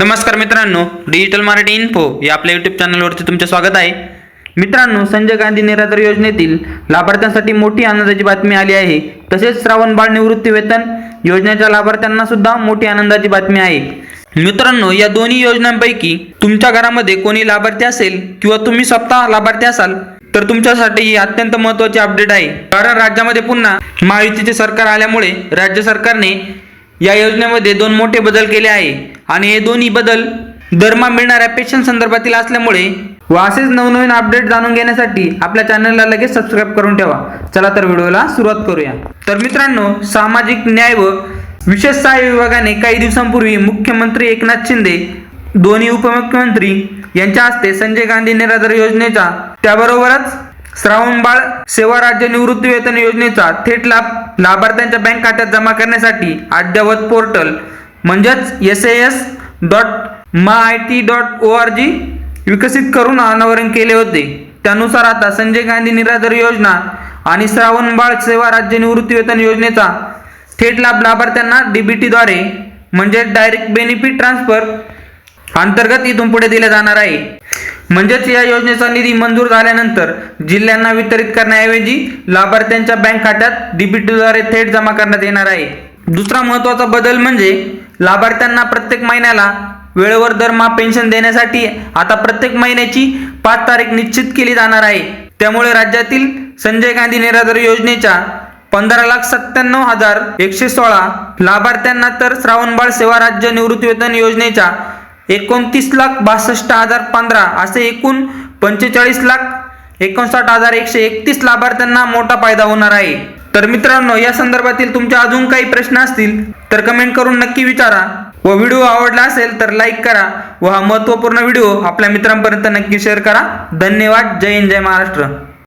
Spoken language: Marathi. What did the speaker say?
नमस्कार मित्रांनो डिजिटल मराठी इन्फो या आपल्या यूट्यूब चॅनलवरती तुमचे स्वागत आहे. मित्रांनो संजय गांधी निराधार योजनेतील लाभार्थ्यांसाठी मोठी आनंदाची बातमी आली आहे. तसेच श्रावण बाळ निवृत्ती वेतन योजनेच्या लाभार्थ्यांना सुद्धा मोठी आनंदाची बातमी आहे. मित्रांनो या दोन्ही योजनांपैकी तुमच्या घरामध्ये कोणी लाभार्थी असेल किंवा तुम्ही स्वतः लाभार्थी असाल तर तुमच्यासाठी ही अत्यंत महत्त्वाची अपडेट आहे. कारण राज्यामध्ये पुन्हा महायुतीचे सरकार आल्यामुळे राज्य सरकारने या योजनेमध्ये दोन मोठे बदल केले आहे. आणि हे दोन्ही बदल दरमा मिळणाऱ्या पेशन संदर्भातील असल्यामुळे व असेच नवनवीन अपडेट जाणून घेण्यासाठी आपल्या चॅनलला लगेच सबस्क्राईब करून ठेवा. चला तर व्हिडिओला सुरुवात करूया. तर मित्रांनो सामाजिक न्याय व विशेष सहाय्य विभागाने काही दिवसांपूर्वी मुख्यमंत्री एकनाथ शिंदे दोन्ही उपमुख्यमंत्री यांच्या हस्ते संजय गांधी निराधार योजनेचा त्याबरोबरच श्रावणबाळ सेवा राज्य निवृत्ती वेतन योजनेचा थेट लाभ लाभार्थ्यांच्या बँक खात्यात जमा करण्यासाठी अद्ययावत पोर्टल म्हणजेच एस एस डॉट मा I T dot O R G विकसित करून अनावरण केले होते. त्यानुसार आता संजय गांधी निराधार योजना आणि श्रावणबाळ सेवा राज्य निवृत्ती वेतन योजनेचा थेट लाभ लाभार्थ्यांना डीबीटीद्वारे म्हणजे डायरेक्ट बेनिफिट ट्रान्सफर अंतर्गत इथून पुढे दिला जाणार आहे. म्हणजेच या योजनेचा निधी मंजूर झाल्यानंतर जिल्ह्यांना वितरित करण्याऐवजी लाभार्थ्यांच्या बँक खात्यात डीबीटीद्वारे थेट जमा करण्यात येणार आहे. दुसरा महत्त्वाचा बदल म्हणजे लाभार्थ्यांना प्रत्येक महिन्याला वेळेवर दरमहा पेन्शन देण्यासाठी आता प्रत्येक महिन्याची पाच तारीख निश्चित केली जाणार आहे. त्यामुळे राज्यातील संजय गांधी निराधार योजनेच्या पंधरा लाख सत्त्याण्णव हजार एकशे सोळा लाभार्थ्यांना तर श्रावणबाळ सेवा राज्य निवृत्तीवेतन योजनेच्या एकोणतीस लाख बासष्ट हजार पंधरा असे एकूण पंचेचाळीस लाख एकोणसाठ हजार एकशे एकतीस लाभार्थ्यांना मोठा फायदा होणार आहे. तर मित्रांनो या संदर्भातील तुमचे अजून काही प्रश्न असतील तर कमेंट करून नक्की विचारा. व व्हिडिओ आवडला असेल तर लाईक करा. व हा महत्त्वपूर्ण व्हिडिओ आपल्या मित्रांपर्यंत नक्की शेअर करा. धन्यवाद. जय हिंद जय महाराष्ट्र.